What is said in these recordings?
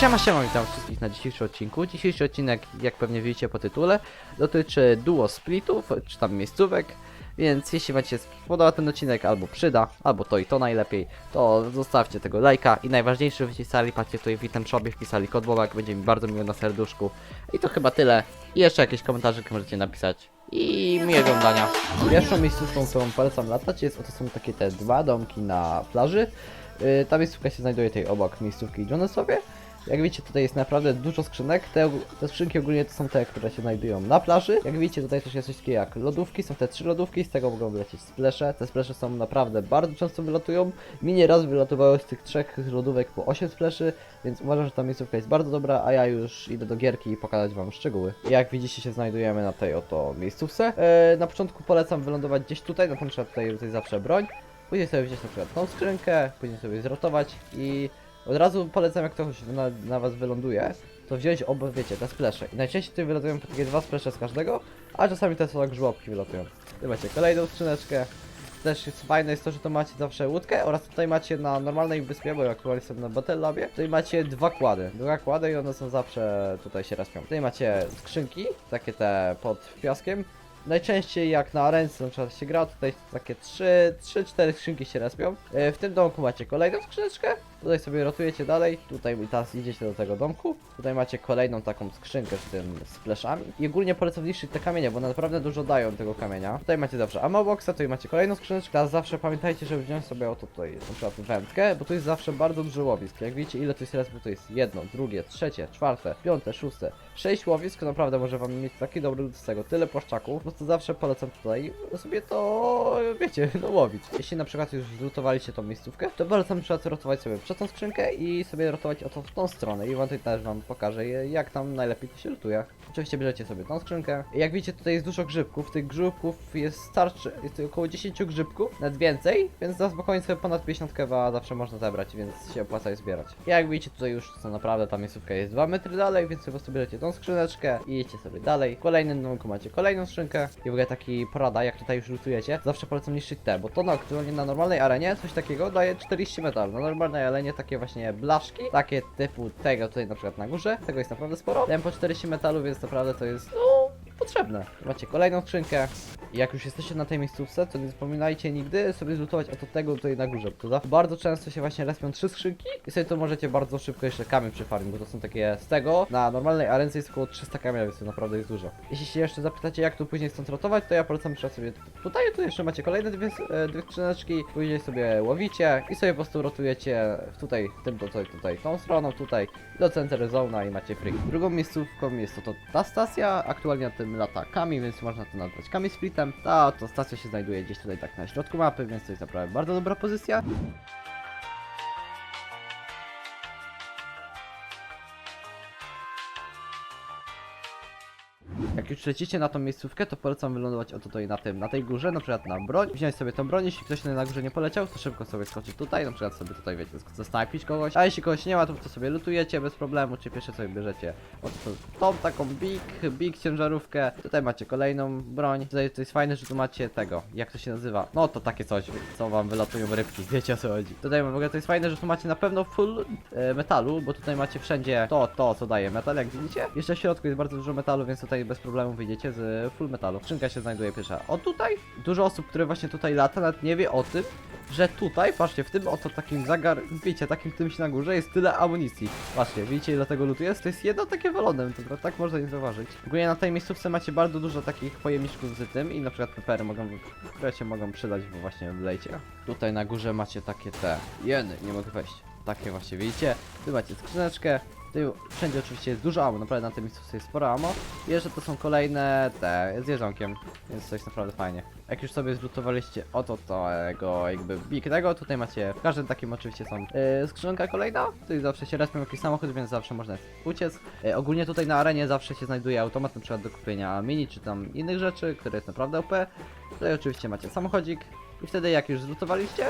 Siema, siema, witam wszystkich na dzisiejszym odcinku. Dzisiejszy odcinek, jak pewnie widzicie po tytule, dotyczy duo splitów, czy tam miejscówek. Więc jeśli wam się podoba ten odcinek, albo przyda, albo to i to najlepiej, to zostawcie tego lajka i najważniejsze, wpisali, patrzcie tutaj w item shopie, wpisali kod Bobak, będzie mi bardzo miło na serduszku. I to chyba tyle. I jeszcze jakieś komentarze możecie napisać. I miłego oglądania. Pierwszą miejscówką, którą polecam latać jest, oto są takie te dwa domki na plaży. Yy, ta miejscówka się znajduje tutaj obok miejscówki Jonesowie. Jak widzicie, tutaj jest naprawdę dużo skrzynek. Te, te skrzynki ogólnie to są te, które się znajdują na plaży. Jak widzicie, tutaj też jest coś takiego jak lodówki. Są te trzy lodówki, z tego mogą wylecieć splesze. Te splesze są naprawdę bardzo często wylatują. Mi nieraz wylatywało z tych trzech lodówek po 8 spleszy, więc uważam, że ta miejscówka jest bardzo dobra, a ja już idę do gierki i pokazać wam szczegóły. Jak widzicie, się znajdujemy na tej oto miejscówce. E, na początku polecam wylądować gdzieś tutaj, na przykład tutaj, tutaj zawsze broń. Później sobie wziąć na przykład tą skrzynkę, później sobie zrotować i od razu polecam, jak ktoś na, na was wyląduje, to wziąć oba, wiecie, te splesze. I najczęściej tutaj wylatują takie dwa splesze z każdego, a czasami te są jak żłobki wylatują. Tu macie kolejną skrzyneczkę. Też jest fajne jest to, że to macie zawsze łódkę oraz tutaj macie na normalnej wyspie, bo ja aktualnie jestem na Battle Labie, tutaj macie dwa kłady. Dwa kłady i one są zawsze tutaj się respią. Tutaj macie skrzynki, takie te pod piaskiem. Najczęściej jak na arence na przykład się gra, tutaj takie 3-4 skrzynki się respią. E, W tym domku macie kolejną skrzyneczkę, tutaj sobie rotujecie dalej, tutaj teraz idziecie do tego domku, tutaj macie kolejną taką skrzynkę z tym splashami i ogólnie polecam niszczyć te kamienie, bo naprawdę dużo dają tego kamienia. Tutaj macie zawsze ammo boxa, tutaj macie kolejną skrzyneczkę, teraz zawsze pamiętajcie, żeby wziąć sobie oto tutaj na przykład wędkę, bo tu jest zawsze bardzo dużo łowisk. Jak widzicie ile to jest respów, to jest jedno, drugie, trzecie, czwarte, piąte, szóste, sześć łowisk, naprawdę może wam mieć taki dobry z tego, tyle płaszczaków, prostu zawsze polecam tutaj sobie to, wiecie, no łowić. Jeśli na przykład już zlutowaliście tą miejscówkę, to polecam przykład rotować sobie przez tą skrzynkę i sobie rotować oto w tą stronę i wam tutaj też wam pokażę jak tam najlepiej to się lutuje. Oczywiście bierzecie sobie tą skrzynkę. Jak widzicie tutaj jest dużo grzybków, tych grzybków jest starczy, jest około 10 grzybków, nawet więcej, więc na spokojnie sobie ponad 50 kewa zawsze można zebrać, więc się opłaca je zbierać. Jak widzicie tutaj już są naprawdę ta miejscówka jest 2 metry dalej, więc po prostu bierzecie tą skrzyneczkę i idziecie sobie dalej. W kolejnym domku macie kolejną skrzynkę i w ogóle taki porada, jak tutaj już lutujecie, zawsze polecam niszczyć te, bo to na aktualnie na normalnej arenie coś takiego daje 40 metalu. Na normalnej arenie takie właśnie blaszki, takie typu tego tutaj na przykład na górze, tego jest naprawdę sporo. Dają po 40 metalu, więc naprawdę to jest no potrzebne. Macie kolejną skrzynkę. Jak już jesteście na tej miejscówce, to nie zapominajcie nigdy sobie zlutować oto tego tutaj na górze, to bardzo często się właśnie respią trzy skrzynki i sobie to możecie bardzo szybko jeszcze kamień przyfarmić, bo to są takie z tego, na normalnej arence jest około 300 kamienia, więc to naprawdę jest dużo. Jeśli się jeszcze zapytacie jak tu później stąd rotować, to ja polecam sobie tutaj, tu jeszcze macie kolejne dwie, e, dwie skrzyneczki, później sobie łowicie i sobie po prostu rotujecie tutaj, tym tutaj, tutaj, tą stroną, tutaj do Center Zona i macie free. Drugą miejscówką jest to, to ta stacja, aktualnie na tym lata Kami, więc można to nazwać Kami Splitem. Ta to stacja się znajduje gdzieś tutaj tak na środku mapy, więc to jest naprawdę bardzo dobra pozycja. Lecicie na tą miejscówkę, to polecam wylądować o tutaj na tym, na tej górze, na przykład na broń, wziąć sobie tą broń, jeśli ktoś na górze nie poleciał, to szybko sobie skoczyć tutaj, na przykład sobie tutaj, wiecie, zasnajpić kogoś, a jeśli kogoś nie ma, to, to sobie lutujecie bez problemu, czy pierwsze sobie bierzecie o, tą taką big, big ciężarówkę, tutaj macie kolejną broń, tutaj to jest fajne, że tu macie tego, jak to się nazywa, no to takie coś, co wam wylatują rybki, wiecie o co chodzi. Tutaj w ogóle to jest fajne, że tu macie na pewno full e, metalu, bo tutaj macie wszędzie to, to, co daje metal, jak widzicie. Jeszcze w środku jest bardzo dużo metalu, więc tutaj bez problemu wyjdziecie z full metalu. Skrzynka się znajduje pierwsza. O tutaj, dużo osób, które właśnie tutaj lata, nawet nie wie o tym, że tutaj, patrzcie, w tym oto takim zagar, wiecie, takim czymś na górze jest tyle amunicji. Patrzcie, widzicie ile tego lutu jest? To jest jedno takie walone, to tak można nie zauważyć. Ogólnie na tej miejscówce macie bardzo dużo takich pojemniczków z tym i na przykład pepery mogą, które się mogą przydać w właśnie w lejcie. Tutaj na górze macie takie te, jeny, nie mogę wejść. Takie właśnie, widzicie? Tu macie skrzyneczkę, tu wszędzie oczywiście jest dużo ammo, naprawdę na tym miejscu jest sporo ammo. I jeszcze to są kolejne te z jedzonkiem, więc to jest naprawdę fajnie. Jak już sobie zlutowaliście oto tego jakby bignego, tutaj macie, w każdym takim oczywiście są yy, skrzynka kolejna, tutaj zawsze się respią jakiś samochód, więc zawsze można uciec. Yy, ogólnie tutaj na arenie zawsze się znajduje automat na przykład do kupienia mini czy tam innych rzeczy, które jest naprawdę OP. Tutaj oczywiście macie samochodzik i wtedy jak już zlutowaliście,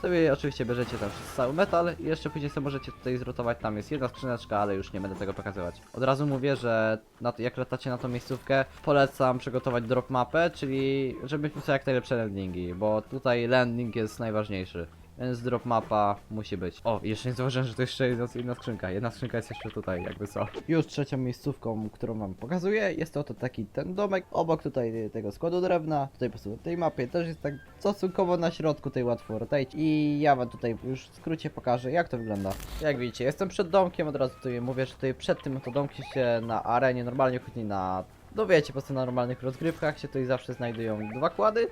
sobie oczywiście bierzecie tam cały metal i jeszcze później sobie możecie tutaj zrotować, tam jest jedna skrzyneczka, ale już nie będę tego pokazywać. Od razu mówię, że na to, jak latacie na tą miejscówkę, polecam przygotować drop mapę, czyli żeby mieć sobie jak najlepsze landingi, bo tutaj landing jest najważniejszy. Więc drop mapa musi być. O, jeszcze nie zauważyłem, że to jeszcze jest jedna skrzynka. Jedna skrzynka jest jeszcze tutaj, jakby co. Już trzecią miejscówką, którą wam pokazuję, jest to, to taki ten domek obok tutaj tego składu drewna. Tutaj po prostu na tej mapie też jest tak stosunkowo na środku tej łatwo rotate. I ja wam tutaj już w skrócie pokażę, jak to wygląda. Jak widzicie, jestem przed domkiem, od razu tutaj mówię, że tutaj przed tym to domkiem się na arenie normalnie chodzi na no wiecie, po prostu na normalnych rozgrywkach się tutaj zawsze znajdują dwa kłady.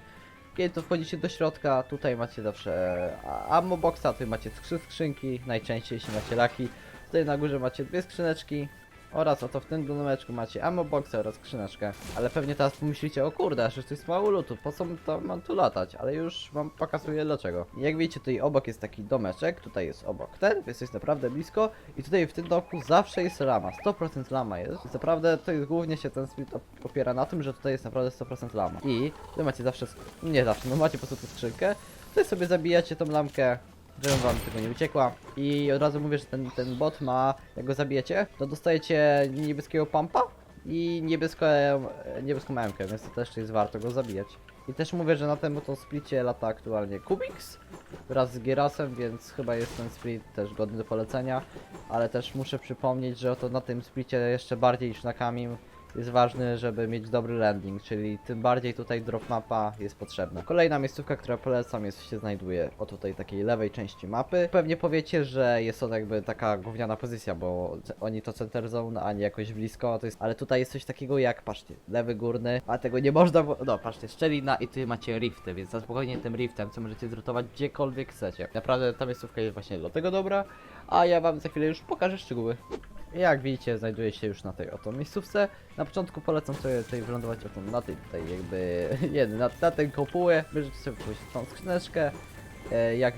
Kiedy to wchodzicie do środka, tutaj macie zawsze e, ammo boxa, tutaj macie skrzynki, najczęściej jeśli macie laki. Tutaj na górze macie dwie skrzyneczki oraz oto w tym domeczku macie ammo boxa oraz skrzyneczkę. Ale pewnie teraz pomyślicie, o kurde, aż to jest mało lutu, po co to mam tu latać? Ale już wam pokazuję dlaczego. Jak widzicie, tutaj obok jest taki domeczek, tutaj jest obok ten, więc jest naprawdę blisko. I tutaj w tym domku zawsze jest lama, 100% lama jest. Więc naprawdę to jest głównie się ten split op- opiera na tym, że tutaj jest naprawdę 100% lama. I tutaj macie zawsze, nie zawsze, no macie po prostu tu skrzynkę. Tutaj sobie zabijacie tą lamkę, żeby wam tego nie uciekła. I od razu mówię, że ten, ten bot ma, jak go zabijecie, to dostajecie niebieskiego pumpa i niebieską, niebieską memkę, więc to też jest warto go zabijać. I też mówię, że na tym to splicie lata aktualnie Kubix wraz z Gierasem, więc chyba jest ten split też godny do polecenia. Ale też muszę przypomnieć, że oto na tym splicie jeszcze bardziej niż na Kamim jest ważny, żeby mieć dobry landing, czyli tym bardziej tutaj drop mapa jest potrzebna. Kolejna miejscówka, która polecam jest, się znajduje o tutaj takiej lewej części mapy. Pewnie powiecie, że jest to jakby taka gówniana pozycja, bo oni to center zone, a nie jakoś blisko, to jest, ale tutaj jest coś takiego jak, patrzcie, lewy górny, a tego nie można, wo- no patrzcie, szczelina i tu macie rifty, więc na spokojnie tym riftem, co możecie zrotować gdziekolwiek chcecie. Naprawdę ta miejscówka jest właśnie dlatego dobra, a ja wam za chwilę już pokażę szczegóły. Jak widzicie, znajduje się już na tej oto miejscówce. Na początku polecam sobie tutaj wylądować oto na tej tutaj jakby, nie na, na tę kopułę. Bierzecie sobie tą skrzyneczkę. E, jak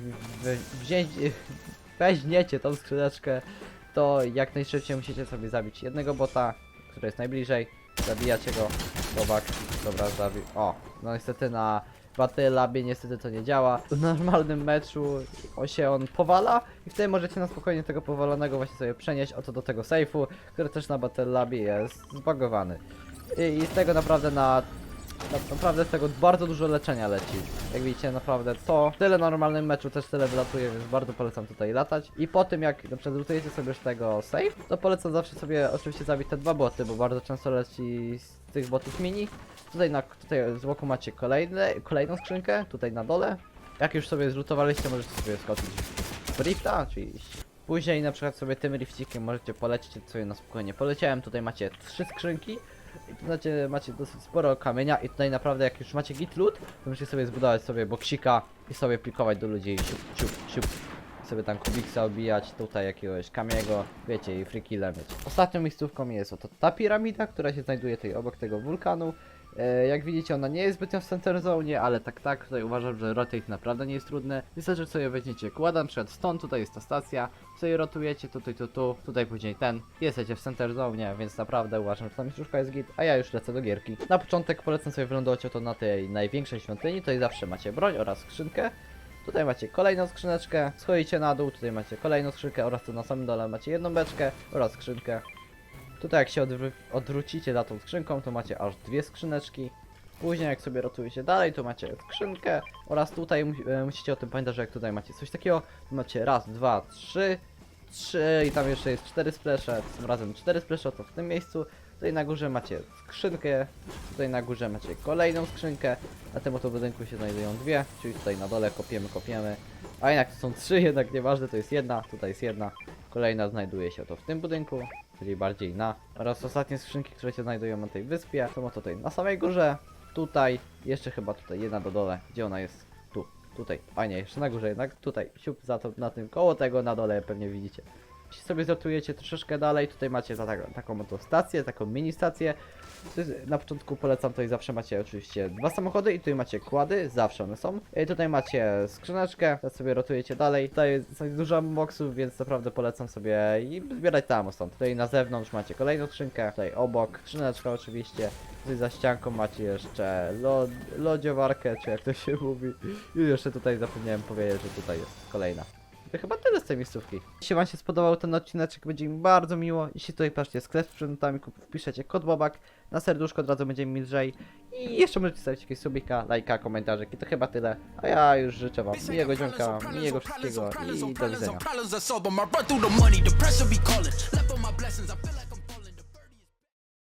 wziąć, weźmiecie tą skrzyneczkę, to jak najszybciej musicie sobie zabić jednego bota, który jest najbliżej. Zabijacie go. Dobak. Dobra, zabi... O, no niestety na Battle Labie niestety to nie działa. W normalnym meczu się on powala i wtedy możecie na spokojnie tego powalonego właśnie sobie przenieść oto do tego sejfu, który też na Battle Labie jest zbagowany. I, i z tego naprawdę na, na... Naprawdę z tego bardzo dużo leczenia leci. Jak widzicie, naprawdę to tyle normalnym meczu też tyle wylatuje, więc bardzo polecam tutaj latać. I po tym jak na przykład lutujecie sobie już tego save, to polecam zawsze sobie oczywiście zabić te dwa boty, bo bardzo często leci z tych botów mini. Tutaj na tutaj z boku macie kolejne, kolejną skrzynkę, tutaj na dole. Jak już sobie zlutowaliście, możecie sobie skoczyć w rifta, czyli później na przykład sobie tym rifcikiem możecie polecieć sobie na spokojnie. Poleciałem, tutaj macie trzy skrzynki. I tu macie, macie dosyć sporo kamienia i tutaj naprawdę jak już macie git loot, to musicie sobie zbudować sobie boksika i sobie plikować do ludzi siup, siup, siup. I sobie tam kubiksa obijać, tutaj jakiegoś kamiego, wiecie, i free killa mieć. Ostatnią miejscówką jest oto ta piramida, która się znajduje tutaj obok tego wulkanu. E, jak widzicie, ona nie jest zbytnio w center zone, ale tak, tak, tutaj uważam, że rotate naprawdę nie jest trudny. Wystarczy, że sobie weźmiecie kłada, na przykład stąd, tutaj jest ta stacja, sobie rotujecie tutaj, tu, tu, tutaj później ten, jesteście w center zone, więc naprawdę uważam, że ta miejscówka jest git, a ja już lecę do gierki. Na początek polecam sobie wylądować oto na tej największej świątyni, tutaj zawsze macie broń oraz skrzynkę. Tutaj macie kolejną skrzyneczkę, schodzicie na dół, tutaj macie kolejną skrzynkę oraz tu na samym dole macie jedną beczkę oraz skrzynkę. Tutaj jak się odwró- odwrócicie za tą skrzynką, to macie aż dwie skrzyneczki. Później jak sobie rotujecie dalej, to macie skrzynkę oraz tutaj e, musicie o tym pamiętać, że jak tutaj macie coś takiego, to macie raz, dwa, trzy, trzy i tam jeszcze jest cztery splesze, tym razem cztery splesze, to w tym miejscu. Tutaj na górze macie skrzynkę, tutaj na górze macie kolejną skrzynkę, na tym oto budynku się znajdują dwie, czyli tutaj na dole kopiemy, kopiemy. A jednak to są trzy, jednak nieważne, to jest jedna, tutaj jest jedna. Kolejna znajduje się to w tym budynku, czyli bardziej na. Oraz ostatnie skrzynki, które się znajdują na tej wyspie, są tutaj na samej górze, tutaj, jeszcze chyba tutaj jedna do dole, gdzie ona jest? Tu, tutaj, a nie, jeszcze na górze jednak, tutaj, siup, za to, na tym, koło tego na dole pewnie widzicie. Jeśli sobie zrotujecie troszeczkę dalej, tutaj macie za taką, taką oto stację, taką mini stację. To Na początku polecam, tutaj zawsze macie oczywiście dwa samochody i tutaj macie kłady, zawsze one są. I tutaj macie skrzyneczkę, teraz sobie rotujecie dalej. Tutaj jest dużo boxów, więc naprawdę polecam sobie i zbierać tam stąd. Tutaj na zewnątrz macie kolejną skrzynkę, tutaj obok skrzyneczka oczywiście. Tutaj za ścianką macie jeszcze lo, lodziowarkę, czy jak to się mówi. I jeszcze tutaj zapomniałem powiedzieć, że tutaj jest kolejna. To chyba tyle z tej miejscówki. Jeśli wam się spodobał ten odcineczek, będzie mi bardzo miło. Jeśli tutaj patrzcie sklep z przedmiotami, wpiszecie kod Bobak, na serduszko od razu będzie mi lżej. I jeszcze możecie zostawić jakieś subika, lajka, komentarzyk i to chyba tyle. A ja już życzę wam miłego dzionka, miłego wszystkiego i do widzenia.